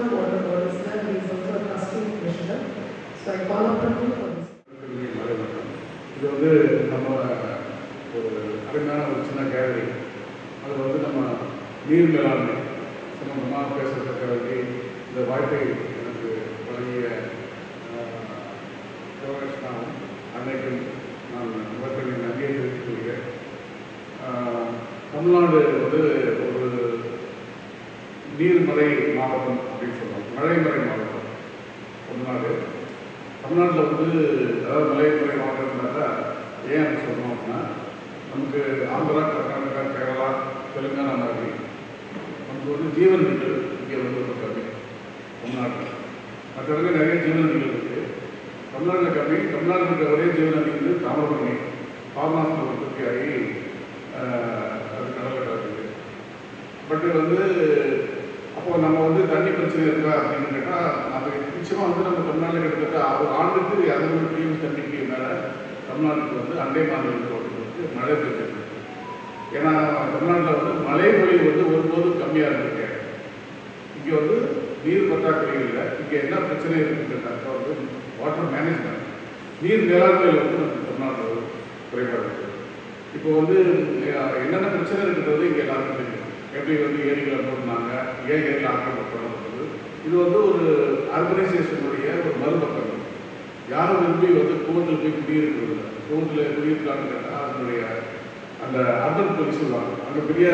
It's is there. He is also a trustee commissioner. So I call upon him for this. இது வந்து நம்ம ஒரு அருமையான ஒரு சின்ன கேலரி அது வந்து நம்ம நீர் மேலாண்மை சம்பந்தமாக பேசுறதுக்கு வேண்டி இந்த வாய்ப்பை எனக்கு வழங்கிய சிவகிருஷ்ணாவும் அன்னைக்கும் நான் இவர்களை நன்றியை தெரிவித்துக் கொள்கிறேன் ஆஹ், தமிழ்நாடு வந்து ஒரு நீர்மறை மாவட்டம் அப்படின்னு சொல்லுவோம் மழைமறை மாவட்டம் தமிழ்நாடு தமிழ்நாட்டில் வந்து அதாவது மலைமறை மாவட்டம்னாக்கா ஏன் அப்படி சொல்லணும் அப்படின்னா நமக்கு ஆந்திரா கர்நாடகா கேரளா தெலுங்கானா மாதிரி நமக்கு வந்து ஜீவன் நதிகள் இங்கே வந்து ரொம்ப கம்மி தமிழ்நாட்டில். மற்ற இடத்துல நிறைய ஜீவன் நதிகள் இருக்குது தமிழ்நாட்டில் கம்மி தமிழ்நாட்டில் இருக்கிற ஒரே ஜீவன் நதி வந்து தாமிரபரணி. பாபநாசத்தில் உற்பத்தி ஆகி அது கடலில் கலக்குது பட் வந்து அப்போ நம்ம வந்து தண்ணி பிரச்சனை இருக்கா அப்படின்னு கேட்டால் அது நிச்சயமாக வந்து நம்ம தமிழ்நாட்டில் கிட்டத்தட்ட ஒரு ஆண்டுக்கு இரநூறு டிஎம் தண்ணிக்கு மேலே தமிழ்நாட்டுக்கு வந்து அண்டை மாநிலங்களுக்கு மழை பெய்ஞ்சிருக்கு ஏன்னா தமிழ்நாட்டில் வந்து மழை பொழிவு வந்து ஒருபோதும் கம்மியாக இருந்திருக்கு இங்கே வந்து நீர் பற்றாக்குறை இல்லை. இங்கே என்ன பிரச்சனை இருக்குன்னு கேட்டாக்கா வந்து வாட்டர் மேனேஜ்மெண்ட் நீர் மேலாண்மையில் வந்து நம்ம தமிழ்நாட்டில் குறைபாடு இருக்குது இப்போ வந்து என்னென்ன பிரச்சனை இருக்குன்றது இங்கே எல்லாருக்கும் தெரியும். எப்படி வந்து ஏரிகளை போடுனாங்க ஏன் ஏரியில் ஆக்கிரமிக்கப்படப்படுது இது வந்து ஒரு அர்பனைசேஷனுடைய ஒரு மறுபக்கம். யாரும் விரும்பி வந்து கூவத்தில் போய் குடியிருக்கிறது? இல்லை கூவத்தில் குடியிருக்கான்னு கேட்டால் அதனுடைய அந்த அர்பன் போலீஸ் சொல்லுவாங்க. அங்கே பெரிய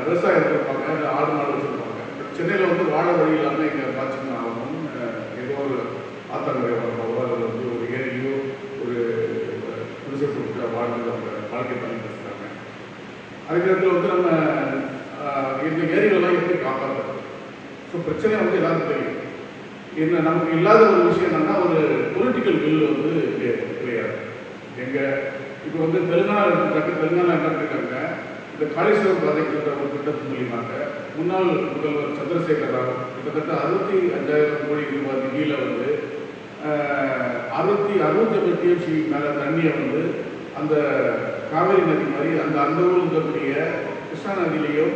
விவசாயம் இருப்பாங்க அந்த ஆடு மாடு வச்சுருப்பாங்க சென்னையில் வந்து வாழ வழி இல்லாமல் இங்கே பாய்ச்சிங்க ஆகணும். ஏதோ ஒரு ஆத்தங்கரை வரப்போ அதில் வந்து ஒரு ஏரியோ ஒரு குடிசை கொடுத்து வாழ்ந்து அவங்க வாழ்க்கை பண்ணிட்டு இருக்காங்க அதுக்கு இடத்துல வந்து நம்ம ஆஹ், இந்த ஏரிகளெல்லாம் எப்படி காப்பாற்றுறது ஸோ பிரச்சனை வந்து எல்லாரும் தெரியும் என்ன நமக்கு இல்லாத ஒரு விஷயம் என்னன்னா ஒரு பொலிட்டிக்கல் வில் வந்து கிடையாது எங்கள் இப்போ வந்து தெலுங்கானா எடுத்துக்காட்டு தெலுங்கானா என்ன இருக்காங்க இந்த காளீஸ்வரம் ப்ராஜெக்ட் ஒரு திட்டத்தின் மூலியமாக முன்னாள் முதல்வர் சந்திரசேகர் ராவ் கிட்டத்தட்ட அறுபத்தி அஞ்சாயிரம் கோடி ரூபாய் நிதியில் வந்து அறுபத்தி அறுபத்தி அறுபத்தெட்டு டிஎம்சி மேலே தண்ணியை வந்து அந்த காவேரி நதி மாதிரி அந்த அந்த ஊரில் இருக்கக்கூடிய கிருஷ்ணா நதியிலையும்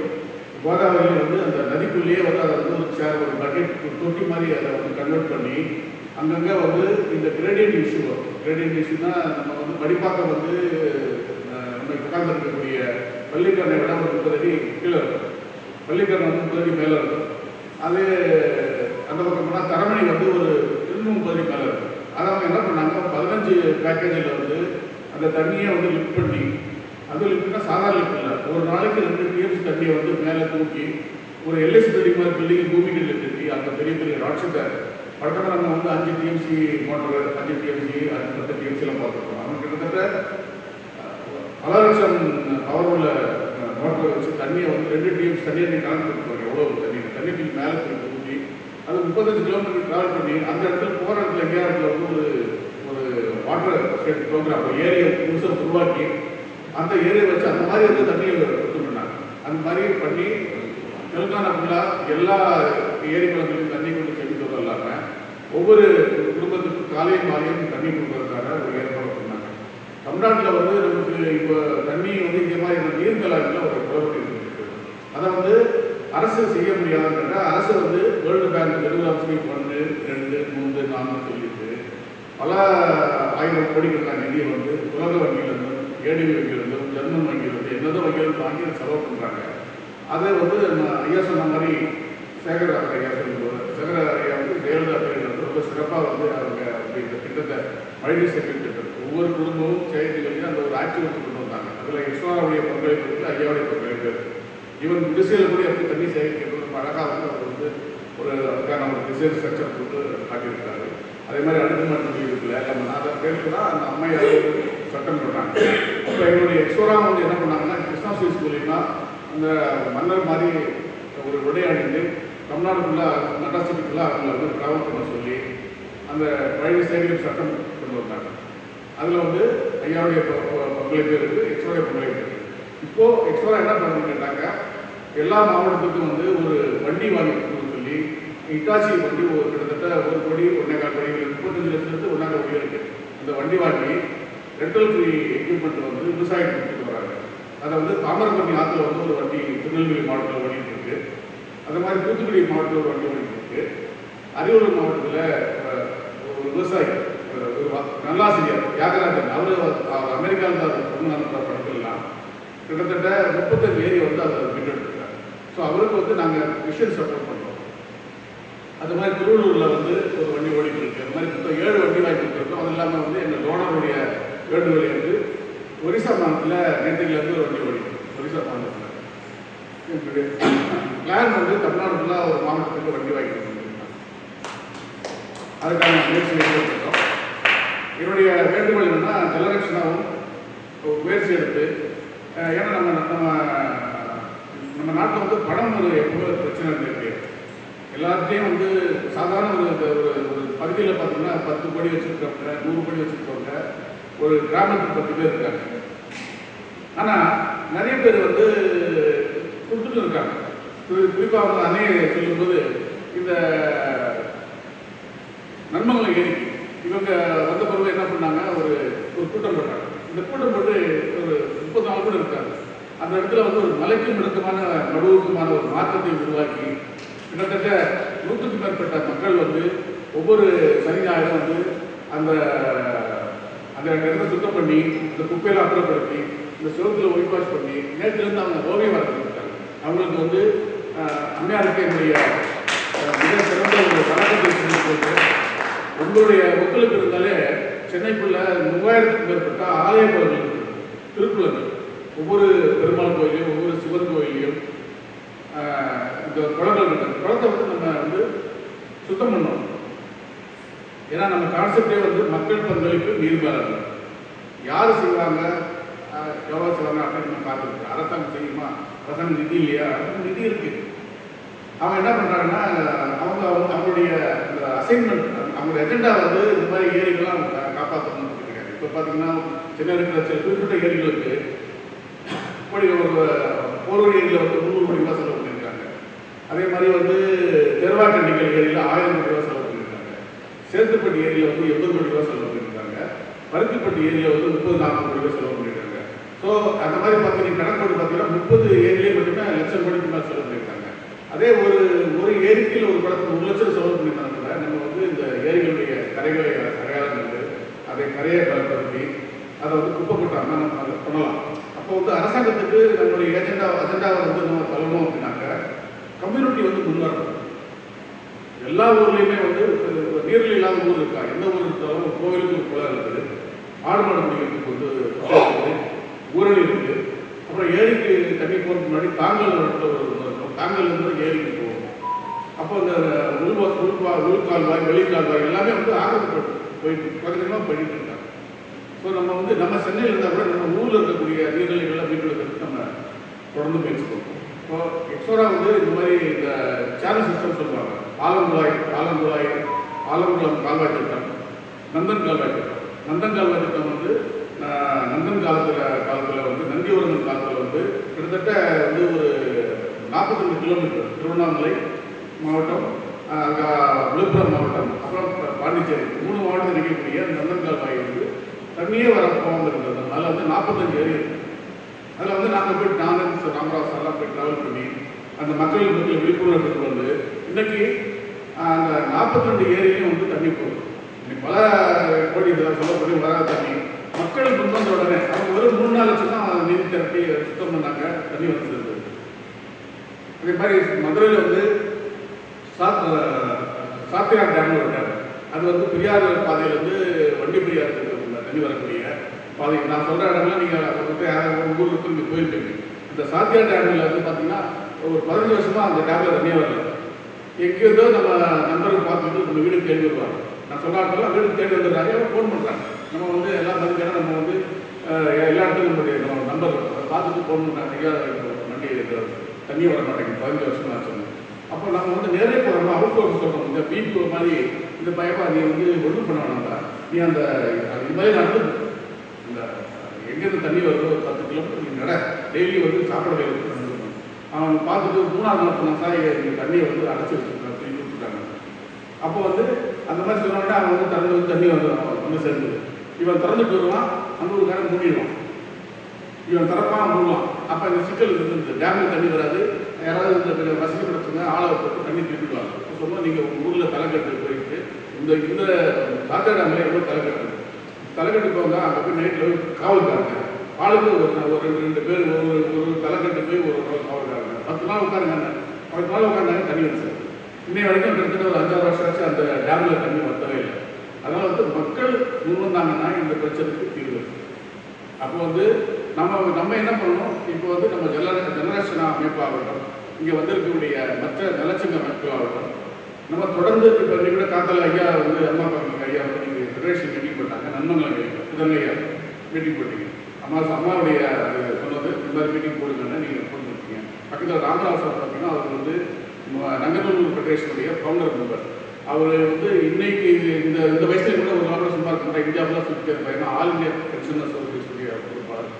கோதாவரியில் வந்து அந்த நதிக்குள்ளேயே வந்து அதை வந்து ஒரு சேர் ஒரு பக்கெட் தொட்டி மாதிரி அதை வந்து கன்வெர்ட் பண்ணி அங்கங்கே வந்து இந்த கிரேடியன்ட் இஷ்யூ வரும். கிரேடியன்ட் இஷ்யூனா நம்ம வந்து படிப்பாக்க வந்து நம்ம உட்கார்ந்து இருக்கக்கூடிய பள்ளிக்கரணை விட ஒரு முப்பது அடி கீழே இருக்கும். பள்ளிக்கரணை வந்து முப்பது அடி மேலே இருக்கும். அது அந்த பக்கம்னா தரமணி வந்து ஒரு இன்னும் முப்பது அடி மேலே இருக்கும். அதை அவங்க என்ன பண்ணாங்க? பதினஞ்சு பேக்கேஜில் வந்து அந்த தண்ணியை வந்து லிஃப்ட் பண்ணி அதுவும் லிப்ட்னா சாதாரண லிப்ட் இல்லை. ஒரு நாளைக்கு ரெண்டு டிஎம்சி தண்ணியை வந்து மேலே தூக்கி ஒரு எல்எஸ் பில்டிங் மாதிரி பில்டிங் பூமிகளில் கட்டி அந்த பெரிய பெரிய ராட்சத்தை படத்தில் நம்ம வந்து அஞ்சு டிஎம்சி மோட்டர் அஞ்சு டிஎம்சி அஞ்சு பத்து டிஎம்சிலாம் பார்த்துருக்கோம். அவங்க கிட்டத்தட்ட பல லட்சம் பவர் உள்ள மோட்டரை வச்சு தண்ணியை வந்து ரெண்டு டிஎம்சி தண்ணியை நீங்கள் கணக்கு கொடுத்துருவாங்க எவ்வளோ தண்ணி. தண்ணி மேலே தூக்கி ஊற்றி அது முப்பத்தஞ்சு கிலோமீட்டர் ட்ராவல் பண்ணி அந்த இடத்துல போகிற இடத்துல எங்கேயா இடத்துல வந்து ஒரு ஒரு வாட்டர் ஸ்டேட் ப்ரோக்ராம் ஏரியை புதுசாக உருவாக்கி அந்த ஏரியை வச்சு அந்த மாதிரி வந்து தண்ணியை கொடுத்து பண்ணாங்க அந்த மாதிரி பண்ணி தெலுங்கானா ஃபுல்லாக எல்லா ஏரி குளங்களையும் தண்ணி கொண்டு செஞ்சது இல்லாமல் ஒவ்வொரு குடும்பத்துக்கும் காலையும் மாலையும் தண்ணி கொடுக்கறதுக்காக ஒரு ஏற்பாடு பண்ணாங்க. தமிழ்நாட்டில் வந்து நமக்கு இப்போ தண்ணி வந்து இந்த மாதிரி நீர் ஒரு குழப்பம் இருக்குது அதை வந்து அரசு செய்ய முடியாதுன்னா அரசு வந்து வேர்ல்டு பேங்க் டெவலப்மெண்ட் ஒன்று ரெண்டு மூன்று நான்கு சொல்லிட்டு பல ஆயிரம் கோடிக்கான நிதியை வந்து உலக வங்கியிலிருந்து ஏடி வைக்கிறது ஜன்மம் வைக்கிறது என்னதோ வைக்கிறது வாங்கி செலவு பண்ணுறாங்க அதை வந்து ஐயா சொன்ன மாதிரி சேகர ஐயா சொல்லும்போது சேகர ஐயா வந்து ஜெயலலிதா அப்படின்றது வந்து ரொம்ப சிறப்பாக வந்து அவங்க அப்படி இந்த திட்டத்தை மழைநீர் சேகரிப்பு திட்டம் ஒவ்வொரு குடும்பமும் செய்திகளையும் அந்த ஒரு ஆக்டிவிட்டி கொண்டு வந்தாங்க. அதில் யஷ்வாவுடைய பங்களிப்பு இருக்குது ஐயாவுடைய பங்களிப்பு. இருக்குது ஈவன் குடிசையில் கூட எப்படி தண்ணி சேகரிக்கிறது ரொம்ப அழகாக வந்து அவர் வந்து ஒரு அதுக்கான ஒரு டிசைன் ஸ்ட்ரக்சர் கொடுத்து காட்டியிருக்காரு. அதே மாதிரி அடுக்குமாடி குடி இருக்குல்ல நம்ம அதை பேருக்கு தான் அந்த அம்மையார் சட்டம் போட்டாங்க இப்போ எங்களுடைய எக்ஸ்போராம் வந்து என்ன பண்ணாங்கன்னா கிருஷ்ணா ஸ்வீட்ஸ் மூலியமாக அந்த மன்னர் மாதிரி ஒரு உடை தமிழ்நாடுக்குள்ளே தமிழ்நாடு ஃபுல்லாக மெட்ரா ஃபுல்லாக அவங்கள வந்து ட்ராவல் பண்ண சொல்லி அந்த பழைய சேகரிப்பு சட்டம் கொண்டு வந்தாங்க. அதில் வந்து ஐயாவுடைய பங்களிப்பு இருக்குது எக்ஸ்போரா பங்களிப்பு இருக்குது இப்போது எக்ஸ்போரா என்ன பண்ணுன்னு கேட்டாங்க எல்லா மாவட்டத்துக்கும் வந்து ஒரு வண்டி வாங்கி கொடுக்கணும்னு சொல்லி இட்டாச்சி வண்டி ஒரு கிட்டத்தட்ட ஒரு கோடி ஒன்றே கால் கோடி முப்பத்தஞ்சு லட்சத்துக்கு ஒன்றா கோடி இருக்குது அந்த வண்டி வாங்கி ரெட்டல்குடி எக்யூப்மெண்ட் வந்து விவசாயம் கொடுத்துட்டு வராங்க. அதை வந்து தாமிரபரணி ஆற்றுல வந்து ஒரு வண்டி திருநெல்வேலி மாவட்டத்தில் ஓடிட்டு இருக்கு. அது மாதிரி தூத்துக்குடி மாவட்டத்தில் ஒரு வண்டி ஓடிட்டு இருக்கு. அரியலூர் மாவட்டத்தில் ஒரு விவசாயி ஒரு நல்லாசிரியர் தியாகராஜன். அவர் அமெரிக்காவில் தான் பொண்ணு படத்துலாம் கிட்டத்தட்ட முப்பத்தஞ்சு ஏரி வந்து அதை மீட்டெடுத்துருக்காங்க ஸோ அவருக்கு வந்து நாங்கள் விஷயம் சப்போர்ட் பண்ணுறோம் அது மாதிரி திருவள்ளூரில் வந்து ஒரு வண்டி ஓடிட்டு இருக்கு. அது மாதிரி மொத்தம் ஏழு வண்டி வாங்கி கொடுத்துருக்கோம் அது இல்லாமல் வந்து எங்கள் டோனருடைய வேண்டுகோள் வந்து ஒரிசா மாநிலத்தில் நேற்றுலேருந்து ஒரு வண்டி ஓடிக்கும் ஒரிசா மாநிலத்தில். பிளான் வந்து தமிழ்நாடு ஃபுல்லாக ஒரு மாவட்டத்துக்கு வண்டி வாங்கி அதுக்கான முயற்சி எடுத்துருக்கோம் என்னுடைய வேண்டுகோள் என்னன்னா ஜலரட்சணாவும் முயற்சி எடுத்து ஏன்னா நம்ம நம்ம நம்ம நாட்டில் வந்து பணம் ஒரு எப்போ பிரச்சனை இருந்திருக்கு எல்லாத்தையும் வந்து சாதாரண ஒரு ஒரு பகுதியில் பார்த்தோம்னா பத்து கோடி வச்சுருக்கவங்க நூறு கோடி வச்சுருக்கவங்க ஒரு கிராமத்துக்கு பத்து பேர் இருக்காங்க. ஆனால் நிறைய பேர் வந்து கொடுத்துட்டு இருக்காங்க. குறிப்பாக வந்து அன்னை சொல்லும்போது இந்த நன்மங்களை ஏறி இவங்க வந்த பிறகு என்ன பண்ணாங்க? ஒரு ஒரு கூட்டம் போட்டாங்க. இந்த கூட்டம் போட்டு ஒரு முப்பது நாள் கூட இருக்காங்க அந்த இடத்துல வந்து ஒரு மலைக்கும் இடத்துமான நடுவுக்குமான ஒரு மாற்றத்தை உருவாக்கி கிட்டத்தட்ட நூற்றுக்கும் மேற்பட்ட மக்கள் வந்து ஒவ்வொரு சனி ஞாயிறும் வந்து அந்த இந்த இடத்த சுத்தம் பண்ணி இந்த குப்பையில் அப்புறப்படுத்தி இந்த சிவத்தில் ஒயிட் வாஷ் பண்ணி நேற்றுலேருந்து அவங்க ஓவியம் வரைஞ்சிருக்காங்க அவங்களுக்கு வந்து அம்மையாருக்கு என்னுடைய மிக சிறந்த ஒரு வணக்கத்தை உங்களுடைய மக்களுக்கு இருந்தாலே சென்னைக்குள்ள மூவாயிரத்துக்கும் மேற்பட்ட ஆலய கோயில்கள் திருக்குளங்கள் ஒவ்வொரு பெருமாள் கோயிலையும் ஒவ்வொரு சிவன் கோயிலையும் இந்த குளங்கள் இருக்காங்க குளத்தை வந்து நம்ம வந்து சுத்தம் பண்ணணும். ஏன்னா நம்ம கான்செப்டே வந்து மக்கள் பங்களிப்பு நீர் யார் செய்வாங்க? எவ்வளோ செய்வாங்க அப்படின்னு நம்ம பார்த்துருக்கோம் அரசாங்கம் செய்யுமா? அரசாங்கம் நிதி இல்லையா? நிதி இருக்கு. அவங்க என்ன பண்ணுறாங்கன்னா அவங்க அவங்க அவங்களுடைய அந்த அசைன்மெண்ட் அவங்களுடைய எஜெண்டா வந்து இந்த மாதிரி ஏரிகள்லாம் காப்பாற்றணும்னு சொல்லியிருக்காங்க இப்போ பார்த்தீங்கன்னா சென்னை இருக்கிற சில குறிப்பிட்ட ஏரிகளுக்கு கோடி ஒரு ஒரு ஏரியில் வந்து முந்நூறு கோடி ரூபாய் செலவு பண்ணியிருக்காங்க. அதே மாதிரி வந்து தெருவாக்கண்டிகள் ஏரியில் ஆயிரம் கோடி ரூபாய் செலவு சேத்துப்பட்டி ஏரியா வந்து எண்பது கோடி ரூபாய் செலவு பண்ணியிருக்காங்க. பருத்திப்பட்டி ஏரியா வந்து முப்பது நாற்பது கோடி ரூபாய் செலவு பண்ணியிருக்காங்க. ஸோ அந்த மாதிரி பார்த்தீங்கன்னா கணக்கு பார்த்தீங்கன்னா முப்பது ஏரியிலே மட்டுமே லட்சம் கோடிக்கு மேலே செலவு பண்ணியிருக்காங்க. அதே ஒரு ஒரு ஏரிக்கையில் ஒரு குளத்துக்கு ஒரு லட்சம் செலவு பண்ணியிருந்தாங்க கூட நம்ம வந்து இந்த ஏரிகளுடைய கரைகளை அடையாளம் கண்டு அதை கரையை பலப்படுத்தி அதை வந்து குப்பை கொட்டாமல் நம்ம அதை பண்ணலாம். அப்போ வந்து அரசாங்கத்துக்கு நம்மளுடைய ஏஜெண்டா அஜெண்டாவை வந்து நம்ம தள்ளணும் அப்படின்னாக்க கம்யூனிட்டி வந்து முன்வரணும். எல்லா ஊர்லேயுமே வந்து நீரில் இல்லாத ஊர் இருக்கா? எந்த ஊர் இருந்தாலும் ஒரு கோவிலுக்கு ஒரு குளம் இருக்குது. ஆடு மாடு குடிக்கிறதுக்கு வந்து இருக்குது. ஊரணி இருக்குது. அப்புறம் ஏரிக்கு தண்ணி போகிறதுக்கு முன்னாடி தாங்கல் இடத்துல ஒரு இருக்கும். தாங்கல் இருந்து ஏரிக்கு போகும் அப்போ அந்த உள்வா உள்வா உள்கால்வாய் வெளிக்கால்வாய் எல்லாமே வந்து ஆரம்பப்பட்டு போயிட்டு கொஞ்சமாக போயிட்டு இருக்காங்க. ஸோ நம்ம வந்து நம்ம சென்னையில் இருந்தால் கூட நம்ம ஊரில் இருக்கக்கூடிய நீர்நிலைகள்லாம் மீட்டெடுக்கிறதுக்கு நம்ம தொடர்ந்து முயற்சி பண்ணுறோம் இப்போ எக்ஸோரா வந்து இந்த மாதிரி இந்த சேனல் சிஸ்டம் சொல்லுவாங்க. ஆலங்குழாய் ஆலங்குழாய் ஆலங்குளம் கால்வாய் திட்டம் நந்தன் கால்வாய் திட்டம் நந்தன் கால்வாய் திட்டம் வந்து நந்தன் காலத்தில் காலத்தில் வந்து நந்திவரமன் காலத்தில் வந்து கிட்டத்தட்ட வந்து ஒரு நாற்பத்தஞ்சு கிலோமீட்டர். திருவண்ணாமலை மாவட்டம் விழுப்புரம் மாவட்டம் அப்புறம் பாண்டிச்சேரி. மூணு மாவட்டத்தில் இருக்கக்கூடிய அந்த நந்தன் கால்வாய் வந்து தண்ணியே வர போகாமல் அதில் வந்து நாற்பத்தஞ்சு ஏரி இருக்கு. அதில் வந்து நாங்கள் போய் நானும் சார் ராமராஜ் எல்லாம் போய் ட்ராவல் பண்ணி அந்த மக்கள் மத்தியில் விழிப்புணர்வு கொண்டு வந்து இன்னைக்கு அந்த நாற்பத்தி ரெண்டு ஏரியிலையும் வந்து தண்ணி போகுது. இன்னைக்கு பல கோடி இதெல்லாம் வராத தண்ணி. மக்கள் முன் வந்த உடனே அவங்க வெறும் மூணு நாள் லட்சம் தான் நீர் திரட்டி சுத்தம் பண்ணாங்க தண்ணி வந்துருந்தது அதே மாதிரி மதுரையில் வந்து சாத் சாத்தியார் டேம்னு ஒரு டேம் அது வந்து பெரியார் வந்து வண்டி பெரியார் தண்ணி வரக்கூடிய பாதை. நான் சொல்கிற இடம்லாம் நீங்கள் வந்து யாராவது ஊருக்கு நீங்கள் போயிருப்பீங்க. இந்த சாத்தியா டேமில் வந்து பார்த்தீங்கன்னா ஒரு பதினஞ்சு வருஷமாக அந்த டேமில் தண்ணியே வரல. எங்கேருந்தோ நம்ம நண்பர்கள் பார்த்துட்டு நம்ம வீடு தேடி வருவாங்க நான் சொன்னாக்கெல்லாம் வீடு தேடி வந்துடுறாங்க எல்லாம் ஃபோன் பண்ணுறாங்க நம்ம வந்து எல்லா மதிக்கான நம்ம வந்து எல்லா இடத்துலையும் நம்மளுடைய நம்ம நம்பர் பார்த்துட்டு ஃபோன் பண்ணுறாங்க ஐயா வண்டி தண்ணி வர மாட்டேங்குது. பதினஞ்சு வருஷம் ஆச்சு அப்போ நம்ம வந்து நேரே போகிறோம் அவுட் ரோடு சொல்கிறோம் இந்த பீப்பு மாதிரி இந்த பயப்பா நீ வந்து ஒன்றும் பண்ண வேணாம்டா நீ அந்த அது இது மாதிரி நடந்து இந்த எங்கேருந்து தண்ணி வருதோ பத்து கிலோமீட்டர் நீ நட. டெய்லி வந்து சாப்பிட வேலை அவன் பார்த்துட்டு மூணாவது நாள் சொன்னான் சார் தண்ணியை வந்து அடைச்சி வச்சுருக்காங்க சொல்லி கொடுத்துட்டாங்க அப்போ வந்து அந்த மாதிரி சொன்னாங்கன்னா அவன் வந்து திறந்து வந்து தண்ணி வந்து வந்து சேர்ந்து இவன் திறந்துட்டு வருவான் அந்த ஒரு காரம் மூடிடுவான் இவன் திறப்பான் மூடுவான் அப்போ இந்த சிக்கல் இருந்தது. டேமில் தண்ணி வராது. யாராவது இந்த வசதி படுத்துங்க ஆளை போட்டு தண்ணி திருப்பிடுவாங்க அப்போ சொன்னால் நீங்கள் உங்கள் ஊரில் தலைக்கட்டு போயிட்டு இந்த இந்த காத்தா டேமில் எவ்வளோ தலைக்கட்டு தலைக்கட்டு போங்க அங்கே போய் நைட்டில் காவல்காரங்க ஆளுக்கு ஒரு ஒரு ரெண்டு ரெண்டு பேர் ஒரு ஒரு தலைக்கட்டு போய் ஒரு ஒரு காவல்காரங்க பத்து நாள் உட்காருங்க பத்து நாள் உட்காந்தாங்க தண்ணி வந்து இன்னை வரைக்கும் கிட்டத்தட்ட ஒரு அஞ்சாறு வருஷம் ஆச்சு அந்த டேமில் தண்ணி வத்தவே இல்லை. அதனால் வந்து மக்கள் முன்வந்தாங்கன்னா இந்த பிரச்சனைக்கு தீர்வு அப்போ வந்து நம்ம நம்ம என்ன பண்ணணும்? இப்போ வந்து நம்ம ஜெல ஜெனரேஷன் அமைப்பாகட்டும் இங்கே வந்திருக்கக்கூடிய மற்ற நலச்சங்க அமைப்புகளாகட்டும் நம்ம தொடர்ந்து இப்போ இன்னைக்கு கூட காத்தல ஐயா வந்து அம்மா பாக்க ஐயா வந்து நீங்கள் ஃபெடரேஷன் மீட்டிங் போட்டாங்க நன்மங்கலம் ஐயா ஐயா மீட்டிங் போட்டீங்க. அம்மா அம்மாவுடைய சொன்னது. இந்த மாதிரி மீட்டிங் போடுங்கன்னு நீங்கள் போட்டுருக்கீங்க பக்கத்தில் ராமராசர் பார்த்தீங்கன்னா அவர் வந்து நங்கநல்லூர் ஃபெடரேஷனுடைய ஃபவுண்டர் மெம்பர் அவர் வந்து இன்னைக்கு இந்த இந்த வயசுல கூட ஒரு நாள் சும்மா இருக்க இந்தியாவில் சுற்றி இருப்பார். ஏன்னா ஆல் இந்தியா பென்ஷன் அசோசியேஷனுடைய பொறுப்பாளர்.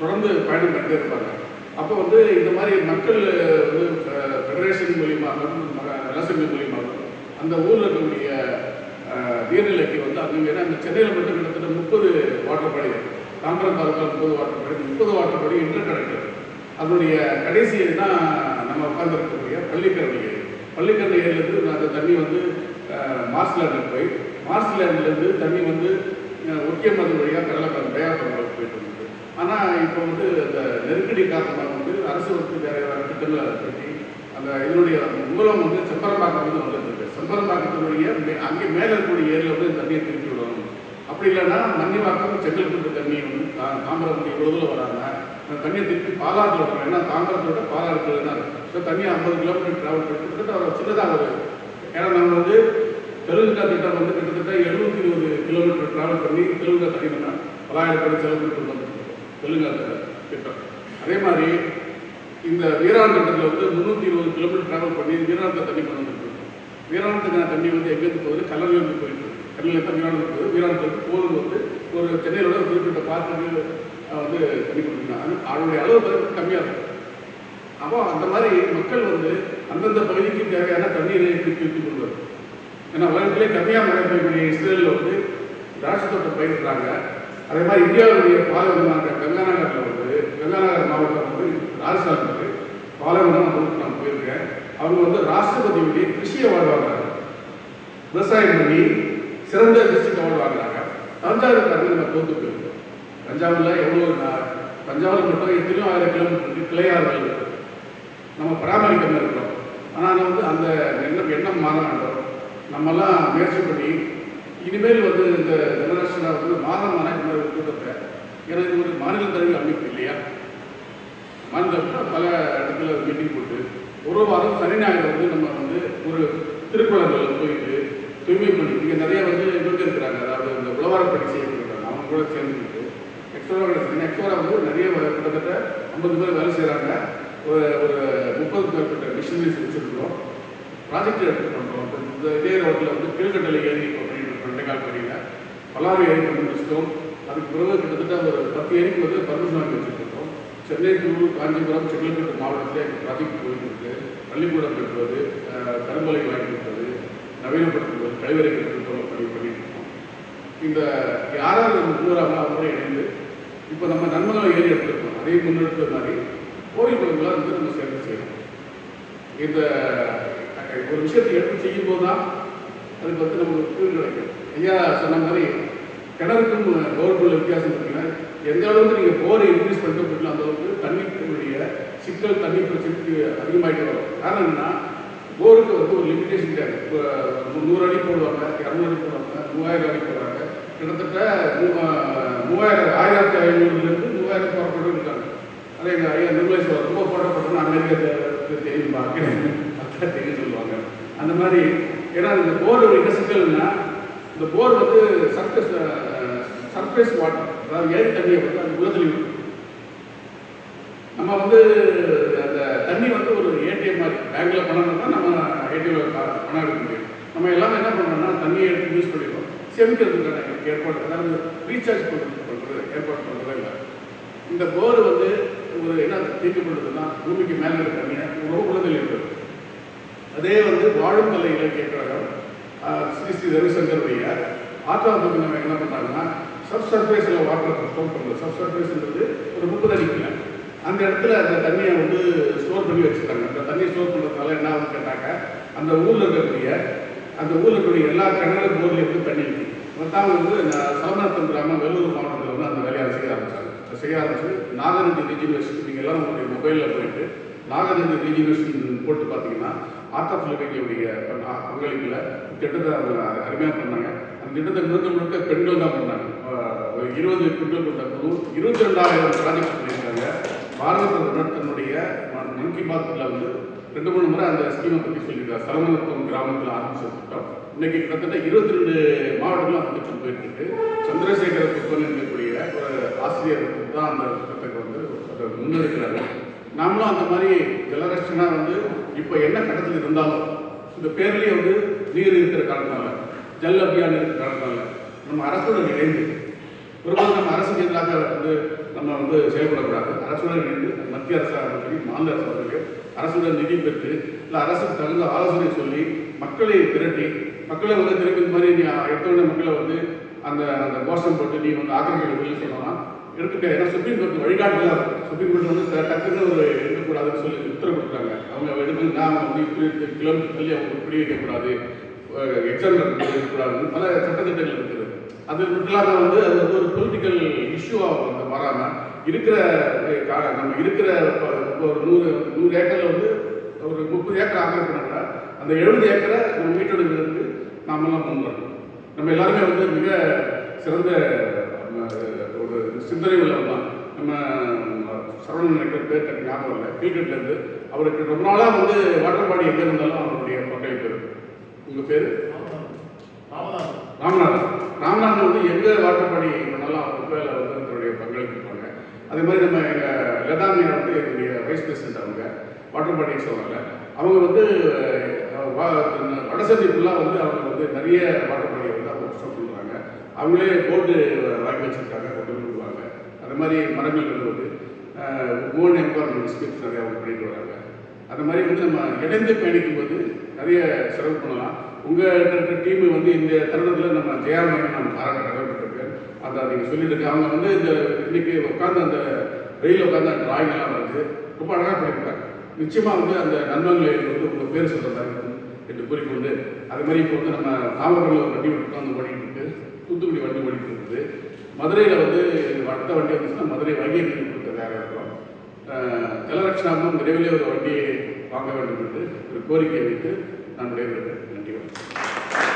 தொடர்ந்து பயணம் பண்ணிட்டே இருப்பாங்க அப்போ வந்து இந்த மாதிரி மக்கள் வந்து ஃபெடரேஷன் மூலியமாகவும் அரசுகள் மூலியமாக அந்த ஊரில் இருக்கக்கூடிய நீர்நிலைக்கு வந்து அங்கே ஏன்னா அந்த சென்னையில் மட்டும் கிட்டத்தட்ட முப்பது வாட்டர் பாடி தாம்பரம் தாலுக்கா முப்பது வாட்டர் முப்பது வாட்டர் பாடி இன்டர் கனெக்டட் அதனுடைய கடைசி தான் நம்ம உட்கார்ந்துருக்கக்கூடிய பள்ளிக்கரணை ஏரி பள்ளிக்கரணை ஏரியிலேருந்து அந்த தண்ணி வந்து மார்ஸ்லேண்டுக்கு போய் மார்ஸ்லேண்ட்லேருந்து தண்ணி வந்து முக்கிய ஒக்கிய மது வழியாக கடலக்கரை தயாரிப்பு போயிட்டு இருந்தது ஆனால் இப்போ வந்து அந்த நெருக்கடி காரணமாக வந்து அரசு வந்து வேறு வேறு திட்டங்களை கட்டி அந்த இதனுடைய மூலம் வந்து செம்பரம்பாக்கம் வந்து வந்துருக்கு செம்பரம்பாக்கத்தினுடைய அங்கே மேலே இருக்கக்கூடிய ஏரியில் வந்து தண்ணியை திருப்பி விடணும். அப்படி இல்லைன்னா மன்னிவாக்கம் செங்கல்பட்டு தண்ணி வந்து தா- தாம்பரம் இவ்வளோதுல வராங்க அந்த தண்ணியை திருப்பி பாலாற்றில் வரணும் ஏன்னா தாம்பரத்தோட பாலாறு தான் ஸோ தண்ணி ஐம்பது கிலோமீட்டர் ட்ராவல் பண்ணி கிட்டத்தட்ட சின்னதாக வருது ஏன்னா நம்ம வந்து தெலுங்கா திட்டம் வந்து கிட்டத்தட்ட எழுநூத்தி இருபது கிலோமீட்டர் ட்ராவல் பண்ணி தெலுங்கா தண்ணி நம்ம பலாயிரம் கோடி செலவு பண்ணிட்டு வந்துருக்கோம் தெலுங்கா திட்டம். அதே மாதிரி இந்த வீராண் திட்டத்தில் வந்து முந்நூற்றி இருபது கிலோமீட்டர் ட்ராவல் பண்ணி வீராணத்தை தண்ணி கொண்டு வந்துருக்கோம் வீராணத்துக்கான தண்ணி வந்து எங்கேருந்து போகுது? கல்லூரிலேருந்து போயிட்டு கடலில் தான் வீராணத்துக்கு போகுது வீராணத்துக்கு போகுது வந்து ஒரு சென்னையில் ஒரு குறிப்பிட்ட பார்க்குக்கு வந்து தண்ணி கொடுத்துருக்காங்க அவருடைய அளவு பார்த்து கம்மியாக இருக்கும் அப்போ அந்த மாதிரி மக்கள் வந்து அந்தந்த பகுதிக்கு தேவையான தண்ணீரை திருப்பி திருப்பி கொண்டு வரும் ஏன்னா உலகத்திலே கம்மியாக மழை பெய்யக்கூடிய இஸ்ரேலில் வந்து திராட்சை தோட்டம் பயிர்றாங்க அதே மாதிரி இந்தியாவுடைய பாலைவனமாக கங்காநகரில் வந்து கங்காநகர் மாவட்டம் வந்து ராஜஸ்தான் இருக்கு. பாலைவனம் வந்து நான் போயிருக்கேன். அவங்க வந்து ராஷ்டிரபதியுடைய கிருஷியை வாழ்வாங்க விவசாயம் பண்ணி சிறந்த டிஸ்ட்ரிக்ட் அவார்டு வாங்குறாங்க. தஞ்சாவூருக்கு நம்ம தோத்து போயிருக்கோம் தஞ்சாவூரில் எவ்வளோ தஞ்சாவூர் மட்டும் எத்தனையோ ஆயிரம் கிலோமீட்டருக்கு கிளையாறுகள் நம்ம பராமரிக்காமல் இருக்கிறோம். ஆனால் வந்து அந்த எண்ணம் எண்ணம் மாற நம்மெல்லாம் முயற்சி பண்ணி இனிமேல் வந்து இந்த ஜெனரேஷனாக வந்து மாதமான இந்த ஒரு கூட்டத்தை எனக்கு ஒரு மாநில தழுவி அமைப்பு இல்லையா? மாநிலத்தில் பல இடத்துல மீட்டிங் போட்டு ஒரு வாரம் சனி ஞாயிறு வந்து நம்ம வந்து ஒரு திருக்குளங்களில் போயிட்டு தூய்மை பணி. இங்கே நிறைய வந்து இவங்க இருக்கிறாங்க. அதாவது இந்த உழவாரப்படி செய்யப்படுறாங்க அவங்க கூட சேர்ந்துக்கிட்டு எக்ஸ்ட்ரா எக்ஸ்ட்ரா வந்து நிறைய கிட்டத்தட்ட ஐம்பது பேர் வேலை செய்கிறாங்க ஒரு ஒரு முப்பது மேற்பட்ட மிஷினரிஸ் வச்சுருக்கிறோம். ப்ராஜெக்ட் எடுத்து பண்ணுறோம் இந்த இதே ரோட்டில் வந்து கீழ்கட்டளை ஏரி பண்ணிட்டு இருக்கோம் ரெண்டைக்கால் படியில் பல்லாறு ஏரி பண்ணி முடிச்சிட்டோம். அதுக்கு பிறகு கிட்டத்தட்ட ஒரு பத்து ஏரிக்கு வந்து பர்மிஷன் வாங்கி வச்சுருக்கோம் சென்னை தூர் காஞ்சிபுரம் செங்கல்பட்டு மாவட்டத்தில் ப்ராஜெக்ட் போயிட்டு இருக்கு. பள்ளிக்கூடம் கட்டுவது கரும்பலை வாங்கி கொடுப்பது நவீனப்படுத்துவது கழிவறைகள் கட்டுறது பணி பண்ணிட்டு இருக்கோம் இந்த யாராவது முன்னோராக அவங்களோட இணைந்து இப்போ நம்ம நன்மங்கலம் ஏறி எடுத்துருக்கோம். அதே முன்னெடுத்த மாதிரி கோயில் குளங்களை வந்து நம்ம சேர்ந்து செய்யணும் இந்த ஒரு விஷயத்தை எடுத்து செய்யும் போது தான் அது பற்றி நம்மளுக்கு தீர்வு கிடைக்கும். ஐயா சொன்ன மாதிரி கிணறுக்கும் போருக்குள்ள வித்தியாசம் இருக்குன்னா எந்த அளவுக்கு நீங்கள் போரை இன்க்ரீஸ் பண்ணிட்டு அந்த அளவுக்கு தண்ணிக்குடைய சிக்கல் தண்ணி பிரச்சனைக்கு அதிகமாகிட்டு வரும். காரணம் என்னன்னா போருக்கு வந்து ஒரு லிமிடேஷன் கிடையாது. இப்போ முந்நூறு அடி போடுவாங்க இரநூறு அடி போடுவாங்க மூவாயிரம் அடி போடுறாங்க கிட்டத்தட்ட மூவாயிரம் ஆயிரத்தி ஐநூறுலேருந்து மூவாயிரம் போடப்பட்டு இருக்காங்க. அதே எங்கள் ஐயா நிர்மலேஸ்வர் ரொம்ப போடப்பட்டோம்னா அமெரிக்க தெரியும்? பார்க்குறேன் அதான் தெரியும் சொல்லுவாங்க. அந்த மாதிரி ஏன்னா இந்த போர் என்ன சிக்கல்னா இந்த போர் வந்து சர்ஃபேஸ் சர்ஃபேஸ் வாட்டர் அதாவது ஏரி தண்ணியை வந்து அது உள்ளத்தில் நம்ம வந்து அந்த தண்ணி வந்து ஒரு ஏடிஎம் மாதிரி பேங்க்ல பணம் இருந்தால் நம்ம ஏடிஎம்ல பணம் எடுக்க முடியும். நம்ம எல்லாமே என்ன பண்ணணும்னா தண்ணியை எடுத்து யூஸ் பண்ணிடுவோம். சேமிக்கிறதுக்கான ஏற்பாடு அதாவது ரீசார்ஜ் பண்ணுறது பண்ணுறது ஏற்பாடு பண்ணுறதே இல்லை. இந்த போர் வந்து ஒரு என்ன நீக்கப்படுதுன்னா பூமிக்கு மேலே இருக்க தண்ணியை உணவு குளத்தில் இருக்குது அதே வந்து வாழும் கலை இலக்கிய கழகம் ஸ்ரீ ஸ்ரீ ரவிசங்கருடைய ஆற்றா பக்கம் நம்ம என்ன பண்ணாங்கன்னா சப் சர்ஃபேஸில் வாட்டர் ஸ்டோர் பண்ணுறது சப் சர்ஃபேஸ்ன்றது ஒரு முப்பது அடிக்கல அந்த இடத்துல அந்த தண்ணியை வந்து ஸ்டோர் பண்ணி வச்சுருக்காங்க அந்த தண்ணியை ஸ்டோர் பண்ணுறதுனால என்ன ஆகுதுன்னு கேட்டாக்க அந்த ஊரில் இருக்கக்கூடிய அந்த ஊரில் இருக்கக்கூடிய எல்லா கிணறு போர்லேருந்து தண்ணி மொத்தம் வந்து நான் கிராமம் வெள்ளூர் மாவட்டத்தில் வந்து அந்த வேலையை செய்ய ஆரம்பிச்சாங்க. செய்ய ஆரம்பிச்சு நாகநந்தி ரீஜினேஷன். நீங்கள் எல்லாம் உங்களுடைய மொபைலில் போயிட்டு நாகநந்தி ரீஜினேஷன் போட்டு பார்த்தீங்கன்னா ஆத்தா ஆஃப் பங்களிப்பில் திட்டத்தை அவங்க அருமையாக பண்ணாங்க. அந்த திட்டத்தை முழுக்க முழுக்க பெண்கள் தான் பண்ணாங்க. இருபது பெண்கள் கொண்ட குழு இருபத்தி ரெண்டாயிரம் ப்ராஜெக்ட் பண்ணியிருக்காங்க. பாரத பிரதமர் தன்னுடைய மன் கி பாத்தில் வந்து ரெண்டு மூணு முறை அந்த ஸ்கீமை பற்றி சொல்லியிருக்காரு. சரவணத்துவம் கிராமத்தில் ஆரம்பிச்ச திட்டம். இன்னைக்கு கிட்டத்தட்ட இருபத்தி ரெண்டு மாவட்டங்களும் அந்த திட்டம் போயிட்டு சந்திரசேகர புத்தன் இருக்கக்கூடிய ஒரு ஆசிரியர் தான் அந்த திட்டத்துக்கு வந்து அதை முன்னெடுக்கிறாரு. நாமளும் அந்த மாதிரி ஜலரட்சணா வந்து இப்போ என்ன கட்டத்தில் இருந்தாலும் இந்த பேர்லேயே வந்து நீர் இருக்கிற காரணத்தால ஜல் அபியான் இருக்கிற காரணத்தால நம்ம அரசோட இணைந்து ஒருபோது நம்ம அரசுக்கு எதிராக வந்து நம்ம வந்து செயல்படக்கூடாது. அரசுடன் இணைந்து மத்திய அரசாக சொல்லி மாநில அரசாக அரசுடன் நிதி பெற்று இல்லை அரசுக்கு தகுந்த ஆலோசனை சொல்லி மக்களை திரட்டி மக்களை வந்து திருப்பி இந்த மாதிரி நீ எடுத்தோடனே மக்களை வந்து அந்த அந்த கோஷம் போட்டு நீ வந்து ஆக்கிரமிக்க வெளியே சொன்னா எடுத்துக்க ஏன்னா சுப்ரீம் கோர்ட் வழிகாட்டுதலாக சுப்ரீம் கோர்ட் வந்து டக்குன்னு ஒரு எடுக்கக்கூடாதுன்னு சொல்லி உத்தரவு கொடுத்தாங்க அவங்க எடுத்து நான் வந்து இப்படி கிலோமீட்டர் தள்ளி அவங்க குடி வைக்கக்கூடாது எக்ஸாம் இருக்கக்கூடாதுன்னு பல சட்டத்திட்டங்கள் இருக்குது. அது மட்டும் இல்லாமல் வந்து அது வந்து ஒரு பொலிட்டிக்கல் இஷ்யூவாக வந்து வராமல் இருக்கிற நம்ம இருக்கிற ஒரு நூறு நூறு ஏக்கரில் வந்து ஒரு முப்பது ஏக்கர் ஆக்கிரமிப்பினாங்க அந்த எழுபது ஏக்கரை நம்ம மீட்டெடுக்கிறதுக்கு நாமெல்லாம் முன்வரணும். நம்ம எல்லாருமே வந்து மிக சிறந்த ஒரு சிந்தனை உள்ளவர் தான் நம்ம சரவணன் நினைக்கிற பேர் ஞாபகம் இல்லை. கிரிக்கெட்லேருந்து அவருக்கு ரொம்ப நாளாக வந்து வாட்டர் பாடி எங்கே இருந்தாலும் அவருடைய பங்களிப்பு இருக்கு. உங்கள் பேர்? ராமநாதன். ராமநாதன். வந்து எங்கே வாட்டர் பாடி பண்ணாலும் வந்து தன்னுடைய பங்களிப்பிருப்பாங்க அதே மாதிரி நம்ம எங்கள் லதாமியா வந்து என்னுடைய வைஸ் பிரசிடென்ட் அவங்க. வாட்டர் பாடி சொல்கிறாங்க அவங்க வந்து அஹ், வடசென்னை ஃபுல்லாக வந்து அவங்க வந்து நிறைய வாட்டர்பாடியை வந்து அவங்க ஒர்க் பண்ணுறாங்க அவங்களே போட்டு வாங்கி வச்சுருக்காங்க கொண்டு விடுவாங்க. அது மாதிரி மரங்கள் நடுவது ஓன் எம்பார்மெண்ட் ஸ்கிப்ஸ் நிறைய அவங்க பண்ணிட்டு வராங்க. அந்த மாதிரி வந்து நம்ம இணைந்து பயணிக்கும் போது நிறைய செலவு பண்ணலாம். உங்கள் டீமு வந்து இந்த தருணத்தில் நம்ம ஜெயாமணி நம்ம பாராட்ட கடமைப்பட்டிருக்கேன் அதை நீங்கள் சொல்லிட்டு அவங்க வந்து இந்த இன்னைக்கு உட்காந்து அந்த வெயில் உட்காந்து அந்த டிராயிங் எல்லாம் வந்து ரொம்ப அழகாக பண்ணியிருக்காங்க. நிச்சயமாக வந்து அந்த நண்பர்களை வந்து உங்கள் பேர் சொல்கிறதா இருக்கும் என்று கூறிக்கொண்டு அது மாதிரி இப்போ வந்து நம்ம நாமக்கல்ல ஒரு வண்டி உட்காந்து ஓடிட்டு இருக்கு. தூத்துக்குடி வண்டி ஓடிட்டு இருக்குது. மதுரையில் வந்து அடுத்த வண்டி வந்துச்சுன்னா மதுரை வங்கி கொடுத்த தயாராக இருக்கிறோம் ஜலரட்சணாமும் விரைவிலே ஒரு வண்டியை வாங்க வேண்டும் என்று ஒரு கோரிக்கை வைத்து நான் விடைபெறுகிறேன். you.